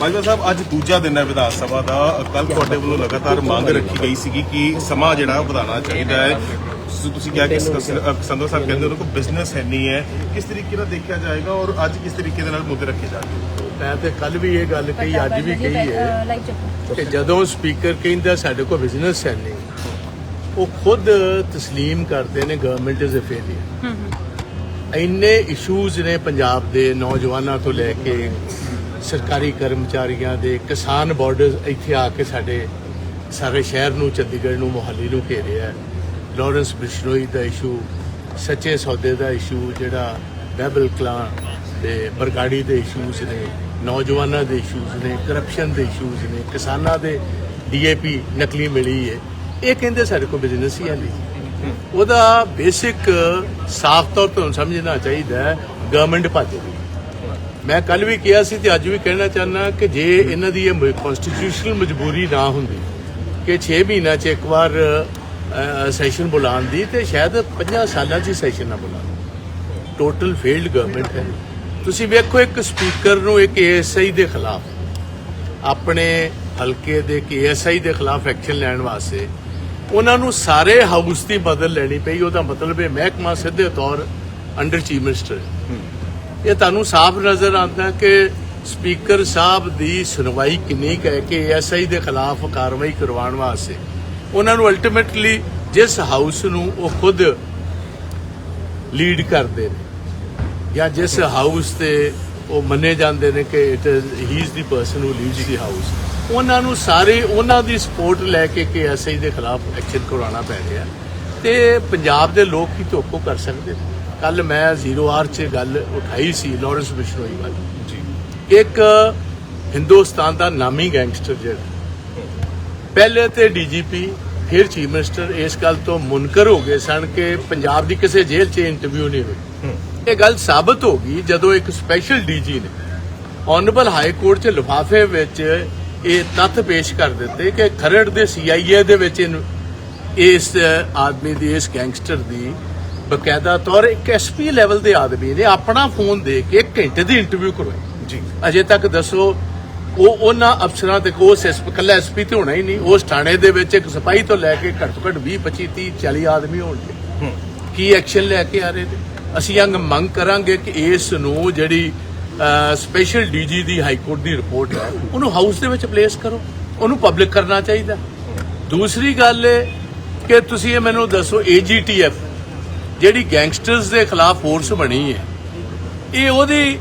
ਬਾਜਵਾ ਸਾਹਿਬ ਅੱਜ ਦੂਜਾ ਦਿਨ ਹੈ ਵਿਧਾਨ ਸਭਾ ਦਾ ਕੱਲ ਤੁਹਾਡੇ ਵੱਲੋਂ ਲਗਾਤਾਰ ਮੰਗ ਰੱਖੀ ਗਈ ਸੀਗੀ ਕਿ ਸਮਾਂ ਜਿਹੜਾ ਉਹ ਵਧਾਉਣਾ ਚਾਹੀਦਾ ਹੈ ਸੋ ਤੁਸੀਂ ਕਿਹਾ ਕਿ ਸੰਦਰ ਸਾਹਿਬ ਕਹਿੰਦੇ ਉਹਨਾਂ ਕੋਲ ਬਿਜ਼ਨਸ ਹੈ ਨਹੀਂ ਹੈ ਕਿਸ ਤਰੀਕੇ ਨਾਲ ਦੇਖਿਆ ਜਾਏਗਾ ਔਰ ਅੱਜ ਕਿਸ ਤਰੀਕੇ ਦੇ ਨਾਲ ਮੁੱਦੇ ਰੱਖੇ ਜਾਣਗੇ ਮੈਂ ਤੇ ਕੱਲ ਵੀ ਇਹ ਗੱਲ ਕਹੀ ਅੱਜ ਵੀ ਕਹੀ ਹੈ ਕਿ ਜਦੋਂ ਸਪੀਕਰ ਕਹਿੰਦਾ ਸਾਡੇ ਕੋਲ ਬਿਜ਼ਨਸ ਹੈ ਨਹੀਂ ਉਹ ਖੁਦ تسلیم ਕਰਦੇ ਨੇ ਗਵਰਨਮੈਂਟ ਇਜ਼ ਅ ਫੇਲਿਅਰ ਇੰਨੇ ਇਸ਼ੂਜ਼ ਨੇ ਪੰਜਾਬ ਦੇ ਨੌਜਵਾਨਾਂ ਤੋਂ ਲੈ ਕੇ ਸਰਕਾਰੀ ਕਰਮਚਾਰੀਆਂ ਦੇ ਕਿਸਾਨ ਬਾਰਡਰਸ ਇੱਥੇ ਆ ਕੇ ਸਾਡੇ ਸਾਰੇ ਸ਼ਹਿਰ ਨੂੰ, ਚੰਡੀਗੜ੍ਹ ਨੂੰ, ਮੋਹਾਲੀ ਨੂੰ ਘੇਰਿਆ ਹੈ। ਲਾਰੈਂਸ ਬਿਸ਼ਨੋਈ ਦਾ ਇਸ਼ੂ ਸੱਚੇ ਸੌਦੇ ਦਾ ਇਸ਼ੂ ਜਿਹੜਾ ਬੈਬਲ ਕਲਾਂ ਤੇ ਬਰਗਾੜੀ ਦੇ ਇਸ਼ੂਜ਼ ਨੇ, ਨੌਜਵਾਨਾਂ ਦੇ ਇਸ਼ੂਜ਼ ਨੇ ਕਰਪਸ਼ਨ ਦੇ ਇਸ਼ੂਜ਼ ਨੇ, ਕਿਸਾਨਾਂ ਦੇ ਡੀਏਪੀ ਨਕਲੀ ਮਿਲੀ ਹੈ ਇਹ ਕਹਿੰਦੇ ਸਾਡੇ ਕੋਲ ਬਿਜ਼ਨਸ ਹੀ ਹੈ ਨਹੀਂ। ਉਹਦਾ ਬੇਸਿਕ ਸਾਫ਼ ਤੌਰ ਤੇ ਸਮਝਣਾ ਚਾਹੀਦਾ ਹੈ ਗਵਰਨਮੈਂਟ ਭੱਜ ਮੈਂ ਕੱਲ ਵੀ ਕਿਹਾ ਸੀ ਤੇ ਅੱਜ ਵੀ ਕਹਿਣਾ ਚਾਹੁੰਦਾ ਕਿ ਜੇ ਇਹਨਾਂ ਦੀ ਇਹ ਕਨਸਟੀਟਿਊਸ਼ਨਲ ਮਜਬੂਰੀ ਨਾ ਹੁੰਦੀ, ਕਿ 6 ਮਹੀਨਿਆਂ 'ਚ ਇੱਕ ਵਾਰ ਸੈਸ਼ਨ ਬੁਲਾਉਣ ਦੀ ਤੇ ਸ਼ਾਇਦ 50 ਸਾਲਾਂ 'ਚ ਸੈਸ਼ਨ ਨਾ ਬੁਲਾਉਣ। ਟੋਟਲ ਫੇਲਡ ਗਵਰਨਮੈਂਟ ਹੈ। ਤੁਸੀਂ ਵੇਖੋ ਇੱਕ ਸਪੀਕਰ ਨੂੰ ਇੱਕ ਏਐਸਆਈ ਦੇ ਖਿਲਾਫ, ਆਪਣੇ ਹਲਕੇ ਦੇ ਏਐਸਆਈ ਦੇ ਖਿਲਾਫ ਐਕਸ਼ਨ ਲੈਣ ਵਾਸਤੇ, ਉਹਨਾਂ ਨੂੰ ਸਾਰੇ ਹਾਊਸ ਦੀ ਬਦਲ ਲੈਣੀ ਪਈ। ਉਹਦਾ ਮਤਲਬ ਹੈ ਮਹਿਕਮਾ ਸਿੱਧੇ ਤੌਰ ਅੰਡਰ ਚੀਫ ਮਿਨਿਸਟਰ ਇਹ ਤੁਹਾਨੂੰ ਸਾਫ਼ ਨਜ਼ਰ ਆਉਂਦਾ ਕਿ ਸਪੀਕਰ ਸਾਹਿਬ ਦੀ ਸੁਣਵਾਈ ਕਿੰਨੀ ਕੁ ਹੈ ਕਿ ਐਸਆਈ ਦੇ ਖਿਲਾਫ ਕਾਰਵਾਈ ਕਰਵਾਉਣ ਵਾਸਤੇ। ਉਹਨਾਂ ਨੂੰ ਅਲਟੀਮੇਟਲੀ ਜਿਸ ਹਾਊਸ ਨੂੰ ਉਹ ਖੁਦ ਲੀਡ ਕਰਦੇ ਨੇ ਜਾਂ ਜਿਸ ਹਾਊਸ ਤੇ ਉਹ ਮੰਨੇ ਜਾਂਦੇ ਨੇ ਕਿ it he is the person who leads the house ਉਹਨਾਂ ਨੂੰ ਸਾਰੇ ਉਹਨਾਂ ਦੀ ਸਪੋਰਟ ਲੈ ਕੇ ਕਿ ਐਸਆਈ ਦੇ ਖਿਲਾਫ ਐਕਸ਼ਨ ਕਰਵਾਉਣਾ ਪੈ ਰਿਹਾ। ਤੇ ਪੰਜਾਬ ਦੇ ਲੋਕ ਹੀ ਧੋਖੋ ਕਰ ਸਕਦੇ ਕੱਲ ਮੈਂ ਜ਼ੀਰੋ ਆਰ 'ਚ ਗੱਲ ਉਠਾਈ ਸੀ ਲਾਰੈਂਸ ਬਿਸ਼ਨੋਈ ਵਾਲੀ। ਜੀ। ਇੱਕ ਹਿੰਦੁਸਤਾਨ ਦਾ ਨਾਮੀ ਗੈਂਗਸਟਰ ਜਿਹੜਾ ਪਹਿਲੇ ਤੇ ਡੀਜੀਪੀ ਫਿਰ ਚੀਫ ਮਿਨਿਸਟਰ ਇਸ ਗੱਲ ਤੋਂ ਮੁਨਕਰ ਹੋ ਗਏ ਸਨ ਕਿ ਪੰਜਾਬ ਦੀ ਕਿਸੇ ਜੇਲ੍ਹ 'ਚ ਇੰਟਰਵਿਊ ਨਹੀਂ ਹੋਈ। ਇਹ ਗੱਲ ਸਾਬਤ ਹੋ ਗਈ ਜਦੋਂ ਇੱਕ ਸਪੈਸ਼ਲ ਡੀਜੀ ਨੇ ਆਨਰੇਬਲ ਹਾਈ ਕੋਰਟ 'ਚ ਲਿਫਾਫੇ ਵਿੱਚ ਇਹ ਤੱਥ ਪੇਸ਼ ਕਰ ਦਿੱਤੇ ਕਿ ਖਰੜ ਦੇ ਸੀਆਈਏ ਦੇ ਵਿੱਚ ਇਸ ਆਦਮੀ ਦੀ ਇਸ ਗੈਂਗਸਟਰ ਦੀ ਬਕਾਇਦਾ ਤੌਰ ਇੱਕ ਐਸਪੀ ਲੈਵਲ ਦੇ ਆਦਮੀ ਨੇ ਆਪਣਾ ਫੋਨ ਦੇ ਕੇ ਇੱਕ ਘੰਟੇ ਦੀ ਇੰਟਰਵਿਊ ਕਰਵਾਈ। ਜੀ। ਅਜੇ ਤੱਕ ਦੱਸੋ ਉਹ ਉਹਨਾਂ ਅਫਸਰਾਂ ਤੇ ਕੋਸ ਐਸਪੀ ਕੱਲਾ ਐਸਪੀ ਤੇ ਹੋਣਾ ਹੀ ਨਹੀਂ। ਉਸ ਥਾਣੇ ਦੇ ਵਿੱਚ ਇੱਕ ਸਿਪਾਹੀ ਤੋਂ ਲੈ ਕੇ ਘੱਟ ਘੱਟ 20 25 30 40 ਆਦਮੀ ਹੋਣਗੇ ਕੀ ਐਕਸ਼ਨ ਲੈ ਕੇ ਆ ਰਹੇ ਨੇ? ਅਸੀਂ ਅੰਗ ਮੰਗ ਕਰਾਂਗੇ ਕਿ ਇਸ ਨੂੰ ਜਿਹੜੀ ਸਪੈਸ਼ਲ ਡੀਜੀ ਦੀ ਹਾਈ ਕੋਰਟ ਦੀ ਰਿਪੋਰਟ ਹੈ ਉਹਨੂੰ ਹਾਊਸ ਦੇ ਵਿੱਚ ਪਲੇਸ ਕਰੋ। ਉਹਨੂੰ ਪਬਲਿਕ ਕਰਨਾ ਚਾਹੀਦਾ। ਦੂਸਰੀ ਗੱਲ ਇਹ ਕਿ ਤੁਸੀਂ ਇਹ ਮੈਨੂੰ ਦੱਸੋ ਏਜੀਟੀਐਫ ਜਿਹੜੀ ਗੈਂਗਸਟਰਸ ਦੇ ਖਿਲਾਫ ਫੋਰਸ ਬਣੀ ਹੈ, ਇਹ ਉਹਦੀ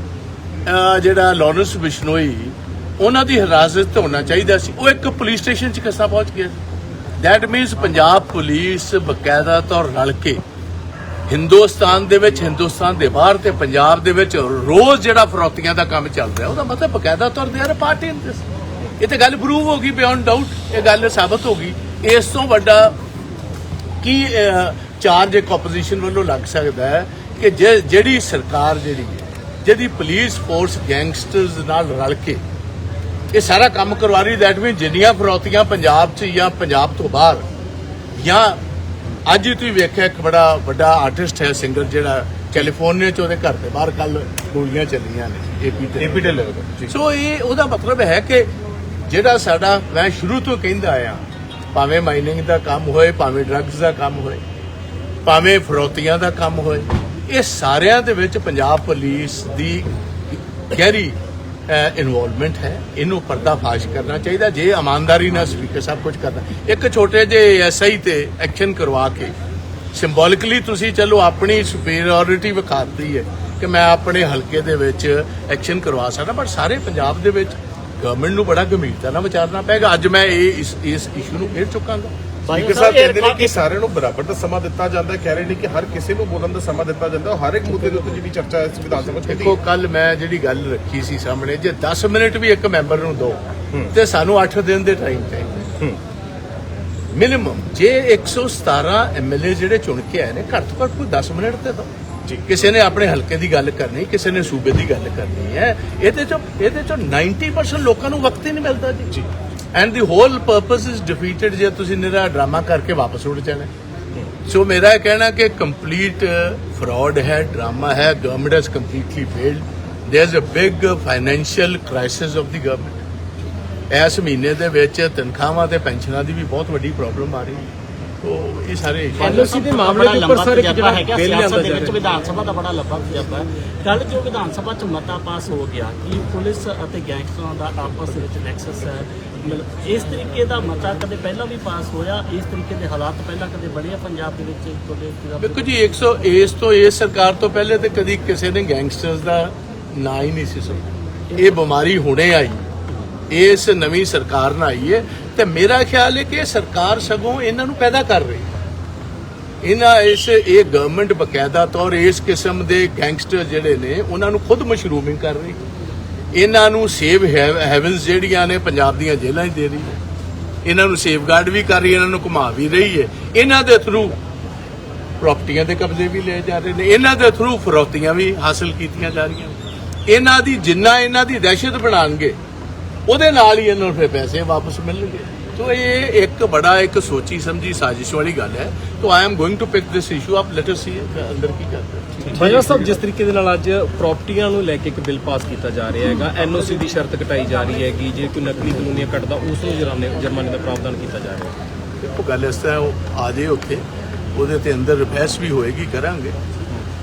ਜਿਹੜਾ ਲਾਰੈਂਸ ਬਿਸ਼ਨੋਈ ਉਹਨਾਂ ਦੀ ਹਿਰਾਸਤ 'ਚ ਹੋਣਾ ਚਾਹੀਦਾ ਸੀ। ਉਹ ਇੱਕ ਪੁਲਿਸ ਸਟੇਸ਼ਨ 'ਚ ਕਿਸਾ ਪਹੁੰਚ ਗਿਆ ਦੈਟ ਮੀਨਸ ਪੰਜਾਬ ਪੁਲਿਸ ਬਕਾਇਦਾ ਤੌਰ ਰਲ ਕੇ ਹਿੰਦੁਸਤਾਨ ਦੇ ਵਿੱਚ, ਹਿੰਦੁਸਤਾਨ ਦੇ ਬਾਹਰ ਤੇ ਪੰਜਾਬ ਦੇ ਵਿੱਚ ਰੋਜ਼ ਜਿਹੜਾ ਫਰੋਤੀਆਂ ਦਾ ਕੰਮ ਚੱਲ ਰਿਹਾ, ਉਹਦਾ ਮਤਲਬ ਬਕਾਇਦਾ ਤੌਰ ਦੇ ਯਾਰ ਪਾਰਟੀ ਇਨ ਦਿਸ ਇਹ ਤੇ ਗੱਲ ਪ੍ਰੂਵ ਹੋ ਗਈ ਬਿਯੋਂਡ ਡਾਊਟ ਇਹ ਗੱਲ ਸਾਬਤ ਹੋ ਗਈ। ਇਸ ਤੋਂ ਵੱਡਾ ਕੀ ਚਾਰਜ ਇੱਕ ਆਪੋਜੀਸ਼ਨ ਵੱਲੋਂ ਲੱਗ ਸਕਦਾ ਹੈ ਕਿ ਜਿਹੜੀ ਸਰਕਾਰ ਜਿਹੜੀ ਹੈ ਜਿਹਦੀ ਪੁਲਿਸ ਫੋਰਸ ਗੈਂਗਸਟਰਸ ਨਾਲ ਰਲ ਕੇ ਇਹ ਸਾਰਾ ਕੰਮ ਕਰਵਾ ਰਹੀ ਦੈਟ ਮੀਨ ਜਿੰਨੀਆਂ ਫਰੌਤੀਆਂ ਪੰਜਾਬ 'ਚ ਜਾਂ ਪੰਜਾਬ ਤੋਂ ਬਾਹਰ ਜਾਂ ਅੱਜ ਹੀ ਤੁਸੀਂ ਵੇਖਿਆ ਇੱਕ ਬੜਾ ਵੱਡਾ ਆਰਟਿਸਟ ਹੈ ਸਿੰਗਰ ਜਿਹੜਾ ਕੈਲੀਫੋਰਨੀਆ 'ਚ ਉਹਦੇ ਘਰ ਦੇ ਬਾਹਰ ਕੱਲ ਗੋਲੀਆਂ ਚੱਲੀਆਂ ਨੇ ਏਪੀ ਤੇ ਏਪੀ ਜੀ। ਸੋ ਇਹ ਉਹਦਾ ਮਤਲਬ ਹੈ ਕਿ ਜਿਹੜਾ ਸਾਡਾ ਮੈਂ ਸ਼ੁਰੂ ਤੋਂ ਕਹਿੰਦਾ ਆਇਆ ਭਾਵੇਂ ਮਾਈਨਿੰਗ ਦਾ ਕੰਮ ਹੋਏ ਭਾਵੇਂ ਡਰੱਗਸ ਦਾ ਕੰਮ ਹੋਏ ਭਾਵੇਂ ਫਰੋਤੀਆਂ ਦਾ ਕੰਮ ਹੋਏ, ਇਹ ਸਾਰਿਆਂ ਦੇ ਵਿੱਚ ਪੰਜਾਬ ਪੁਲਿਸ ਦੀ ਗਹਿਰੀ ਇਨਵੋਲਵਮੈਂਟ ਹੈ। ਇਹਨੂੰ ਪਰਦਾਫਾਸ਼ ਕਰਨਾ ਚਾਹੀਦਾ, ਜੇ ਇਮਾਨਦਾਰੀ ਨਾਲ ਸਪੀਕਰ ਸਾਹਿਬ ਕੁਝ ਕਰਦਾ। ਇੱਕ ਛੋਟੇ ਜਿਹੇ ਐਸਆਈ ਤੇ ਐਕਸ਼ਨ ਕਰਵਾ ਕੇ ਸਿੰਬੋਲਿਕਲੀ ਤੁਸੀਂ ਚਲੋ ਆਪਣੀ ਸੁਪੀਰੀਅਰਿਟੀ ਵਿਖਾਤੀ ਹੈ ਕਿ ਮੈਂ ਆਪਣੇ ਹਲਕੇ ਦੇ ਵਿੱਚ ਐਕਸ਼ਨ ਕਰਵਾ ਸਕਦਾ, ਪਰ ਸਾਰੇ ਪੰਜਾਬ ਦੇ ਵਿੱਚ ਗਵਰਨਮੈਂਟ ਨੂੰ ਬੜਾ ਗੰਭੀਰਤਾ ਨਾਲ ਵਿਚਾਰਨਾ ਪਏਗਾ। ਅੱਜ ਮੈਂ ਇਹ ਇਸ ਇਸ ਇਸ਼ੂ ਨੂੰ ਫੇਰ ਚੁੱਕਾਂਗਾ। ਸਪੀਕਰ ਸਾਹਿਬ ਕਹਿੰਦੇ ਨੇ ਕਿ ਸਾਰਿਆਂ ਨੂੰ ਬਰਾਬਰ ਦਾ ਸਮਾਂ ਦਿੱਤਾ ਜਾਂਦਾ ਕਹਿ ਰਹੇ ਨੇ ਕਿ ਹਰ ਕਿਸੇ ਨੂੰ ਬੋਲਣ ਦਾ ਸਮਾਂ ਦਿੱਤਾ ਜਾਂਦਾ ਹਰ ਇੱਕ ਮੁੱਦੇ ਦੇ ਉੱਤੇ ਜਿਹੜੀ ਚਰਚਾ ਇਸ ਵਿਧਾਨ ਸਭਾ 'ਚ ਦੇਖੋ ਕੱਲ ਮੈਂ ਜਿਹੜੀ ਗੱਲ ਰੱਖੀ ਸੀ ਸਾਹਮਣੇ ਜੇ 10 ਮਿੰਟ ਵੀ ਇੱਕ ਮੈਂਬਰ ਨੂੰ ਦੋ ਤੇ ਸਾਨੂੰ 8 ਦਿਨ ਦੇ ਟਾਈਮ ਚਾਹੀਦਾ ਮਿਨੀਮਮ ਜੇ 117 ਐਮਐਲਏ ਜਿਹੜੇ ਚੁਣ ਕੇ ਆਏ ਨੇ ਘੱਟ ਤੋਂ ਘੱਟ ਕੋਈ 10 ਮਿੰਟ ਤੇ ਦੋ। ਕਿਸੇ ਨੇ ਆਪਣੇ ਹਲਕੇ ਦੀ ਗੱਲ ਕਰਨੀ ਕਿਸੇ ਨੇ ਸੂਬੇ ਦੀ ਗੱਲ ਕਰਨੀ ਹੈ ਇਹਦੇ ਚੋਂ ਇਹਦੇ ਚੋਂ 90% ਲੋਕਾਂ ਨੂੰ ਵਕਤ ਹੀ ਨਹੀਂ ਮਿਲਦਾ ਜੀ ਜੀ। And the whole purpose is defeated ਜੇ ਤੁਸੀਂ ਨਿਰਾ ਡਰਾਮਾ ਕਰਕੇ ਵਾਪਸ ਉੱਡ ਜਾਣਾ ਸੋ ਮੇਰਾ ਇਹ ਕਹਿਣਾ ਕਿ ਕੰਪਲੀਟ ਫਰਾਡ ਹੈ ਡਰਾਮਾ ਹੈ government has completely failed there is a big financial crisis of the government ਇਸ ਮਹੀਨੇ ਦੇ ਵਿੱਚ ਤਨਖਾਹਾਂ ਤੇ ਪੈਨਸ਼ਨਾਂ ਦੀ ਵੀ ਬਹੁਤ ਵੱਡੀ ਪ੍ਰੋਬਲਮ ਆ ਰਹੀ ਹੈ ਤੋ ਇਹ ਸਾਰੇ ਐਲਓਸੀ ਦੇ ਮਾਮਲੇ ਦੇ ਉੱਪਰ ਸਰ ਜਿਹੜਾ ਹੈਗਾ ਸਿਆਸਤ ਦੇ ਵਿੱਚ ਵਿਧਾਨ ਸਭਾ ਦਾ ਬੜਾ ਲੰਬਾ ਤਜਰਬਾ ਹੈ। ਕੱਲ ਜੋ ਵਿਧਾਨ ਸਭਾ ਚ ਮਤਾ ਪਾਸ ਹੋ ਗਿਆ ਕਿ ਪੁਲਿਸ ਅਤੇ ਗੈਂਗਸਟਰਾਂ ਦਾ ਆਪਸ ਦੇ ਵਿੱਚ ਨੈਕਸਸ ਹੈ? ਮਤਲਬ ਇਸ ਤਰੀਕੇ ਦਾ ਮਤਾ ਕਦੇ ਪਹਿਲਾਂ ਵੀ ਪਾਸ ਹੋਇਆ? ਇਸ ਤਰੀਕੇ ਦੇ ਹਾਲਾਤ ਪਹਿਲਾਂ ਕਦੇ ਬਣੇ ਆ ਪੰਜਾਬ ਦੇ ਵਿੱਚ? ਤੁਹਾਡੇ ਵੇਖੋ ਜੀ 100 ਇਸ ਤੋਂ ਇਸ ਸਰਕਾਰ ਤੋਂ ਪਹਿਲੇ ਤੇ ਕਦੀ ਕਿਸੇ ਨੇ ਗੈਂਗਸਟਰਸ ਦਾ ਨਾਂ ਹੀ ਨਹੀਂ ਸੀ ਸੁਣਿਆ। ਇਹ ਬਿਮਾਰੀ ਹੁਣੇ ਆਈ। ਇਸ ਨਵੀਂ ਸਰਕਾਰ ਨਾਲ ਆਈ ਹੈ ਤੇ ਮੇਰਾ ਖਿਆਲ ਹੈ ਕਿ ਇਹ ਸਰਕਾਰ ਸਗੋਂ ਇਹਨਾਂ ਨੂੰ ਪੈਦਾ ਕਰ ਰਹੀ ਹੈ। ਇਹਨਾਂ ਇਸ, ਇਹ ਗਵਰਨਮੈਂਟ ਬਕਾਇਦਾ ਤੌਰ ਇਸ ਕਿਸਮ ਦੇ ਗੈਂਗਸਟਰ ਜਿਹੜੇ ਨੇ, ਉਹਨਾਂ ਨੂੰ ਖੁਦ ਮਸ਼ਰੂਮਿੰਗ ਕਰ ਰਹੀ ਇਹਨਾਂ ਨੂੰ ਸੇਵ ਹੈਵਨਸ ਜਿਹੜੀਆਂ ਨੇ ਪੰਜਾਬ ਦੀਆਂ ਜੇਲ੍ਹਾਂ 'ਚ ਦੇ ਰਹੀ ਹੈ। ਇਹਨਾਂ ਨੂੰ ਸੇਫਗਾਰਡ ਵੀ ਕਰ ਰਹੀ ਹੈ, ਇਹਨਾਂ ਨੂੰ ਘੁਮਾ ਵੀ ਰਹੀ ਹੈ। ਇਹਨਾਂ ਦੇ ਥਰੂ ਪ੍ਰਾਪਰਟੀਆਂ ਦੇ ਕਬਜ਼ੇ ਵੀ ਲਏ ਜਾ ਰਹੇ ਨੇ। ਇਹਨਾਂ ਦੇ ਥਰੂ ਫਰੋਤੀਆਂ ਵੀ ਹਾਸਲ ਕੀਤੀਆਂ ਜਾ ਰਹੀਆਂ ਇਹਨਾਂ ਦੀ, ਜਿੰਨਾ ਇਹਨਾਂ ਦੀ ਦਹਿਸ਼ਤ ਬਣਾਣਗੇ ਉਹਦੇ ਨਾਲ ਹੀ ਇਹਨਾਂ ਨੂੰ ਫਿਰ ਪੈਸੇ ਵਾਪਸ ਮਿਲਣਗੇ। ਤੋ ਇਹ ਇੱਕ ਬੜਾ ਇੱਕ ਸੋਚੀ ਸਮਝੀ ਸਾਜ਼ਿਸ਼ ਵਾਲੀ ਗੱਲ ਹੈ। ਤੋ I am going to pick this issue up let us see ਅੰਦਰ ਕੀ ਕਰਦੇ ਬਾਜਵਾ ਸਾਹਿਬ ਜਿਸ ਤਰੀਕੇ ਦੇ ਨਾਲ ਅੱਜ ਪ੍ਰਾਪਰਟੀਆਂ ਨੂੰ ਲੈ ਕੇ ਇੱਕ ਬਿੱਲ ਪਾਸ ਕੀਤਾ ਜਾ ਰਿਹਾ ਹੈਗਾ ਐਨਓਸੀ ਦੀ ਸ਼ਰਤ ਘਟਾਈ ਜਾ ਰਹੀ ਹੈਗੀ ਜੇ ਕੋਈ ਨਕਲੀ ਕਾਨੂੰਨੀਆਂ ਕੱਟਦਾ ਉਸ ਨੂੰ ਜੁਰਮਾਨੇ ਜੁਰਮਾਨੇ ਦਾ ਪ੍ਰਾਵਧਾਨ ਕੀਤਾ ਜਾ ਰਿਹਾ ਹੈ। ਦੇਖੋ ਗੱਲ ਇਸ ਤਰ੍ਹਾਂ ਉਹ ਆ ਜੇ ਉੱਥੇ ਉਹਦੇ ਤੇ ਅੰਦਰ ਬਹਿਸ ਵੀ ਹੋਏਗੀ ਕਰਾਂਗੇ।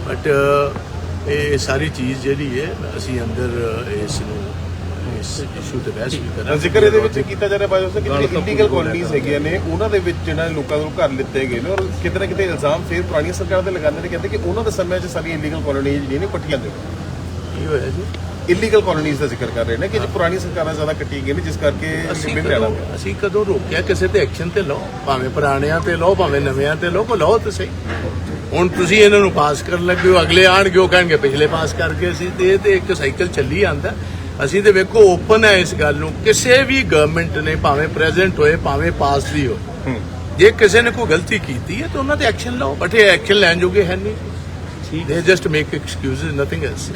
ਬਟ ਇਹ ਸਾਰੀ ਚੀਜ਼ ਜਿਹੜੀ ਹੈ ਅਸੀਂ ਅੰਦਰ ਇਸ ਨੂੰ ਇਸ ਇਸ਼ੂ ਤੇ ਬਹਿਸ ਵੀ ਕਰਾਂਗੇ। ਜ਼ਿਕਰ ਇਹਦੇ ਵਿੱਚ ਕੀਤਾ ਜਾ ਰਿਹਾ ਬਾਜੋ ਸਾਹਿਬ ਕਿ ਜਿਹੜੀ ਇਲੀਗਲ ਕਲੋਨੀਜ਼ ਹੈਗੀਆਂ ਨੇ ਉਹਨਾਂ ਦੇ ਵਿੱਚ ਜਿਹੜਾ ਲੋਕਾਂ ਨੂੰ ਘਰ ਲਿੱਤੇ ਗਏ ਨੇ ਔਰ ਕਿਤੇ ਨਾ ਕਿਤੇ ਇਲਜ਼ਾਮ ਫਿਰ ਪੁਰਾਣੀ ਸਰਕਾਰ ਤੇ ਲਗਾਉਂਦੇ ਨੇ ਕਹਿੰਦੇ ਕਿ ਉਹਨਾਂ ਦੇ ਸਮੇਂ 'ਚ ਸਾਰੀਆਂ ਇਲੀਗਲ ਕਲੋਨੀਜ਼ ਜਿਹੜੀਆਂ ਨੇ ਪੱਟੀਆਂ ਦੇ ਕੀ ਹੋਇਆ ਜੀ? ਇਲੀਗਲ ਕਲੋਨੀਜ਼ ਦਾ ਜ਼ਿਕਰ ਕਰ ਰਹੇ ਨੇ ਕਿ ਜੇ ਪੁਰਾਣੀ ਸਰਕਾਰਾਂ ਜ਼ਿਆਦਾ ਕੱਟੀ ਗਈਆਂ ਨੇ ਜਿਸ ਕਰਕੇ ਅਸੀਂ ਕਦੋਂ ਅਸੀਂ ਕਦੋਂ ਰੋਕਿਆ? ਕਿਸੇ ਤੇ ਐਕਸ਼ਨ ਤੇ ਲਓ। ਭਾਵੇਂ ਪੁਰਾਣਿਆਂ ਤੇ ਲਓ ਭਾਵੇਂ ਨਵਿਆਂ ਤੇ ਲਓ ਕੋ ਲਓ ਤੇ ਸਹੀ। ਹੁਣ ਤੁਸੀਂ ਇਹਨਾਂ ਨੂੰ ਪਾਸ ਕਰਨ ਲੱਗੇ ਹੋ ਅਗਲੇ ਆਣਗੇ ਉਹ ਕਹਿਣਗੇ ਪਿਛਲੇ ਪਾਸ ਕਰਕੇ ਅਸੀਂ ਤੇ ਇਹ ਤੇ ਇੱਕ ਸਾਈਕਲ ਚੱਲੀ ਆਂਦਾ ਅਸੀਂ ਤੇ ਵੇਖੋ ਓਪਨ ਹੈ ਇਸ ਗੱਲ ਨੂੰ। ਕਿਸੇ ਵੀ ਗਵਰਨਮੈਂਟ ਨੇ ਭਾਵੇਂ ਪ੍ਰੈਜ਼ੈਂਟ ਹੋਏ ਭਾਵੇਂ ਪਾਸ ਵੀ ਹੋਏ ਜੇ ਕਿਸੇ ਨੇ ਕੋਈ ਗਲਤੀ ਕੀਤੀ ਹੈ ਤਾਂ ਉਹਨਾਂ ਤੇ ਐਕਸ਼ਨ ਲਓ ਬਟ ਇਹ ਐਕਸ਼ਨ ਲੈਣ ਜੋਗੇ ਹੈ ਨਹੀਂ। They just make excuses nothing else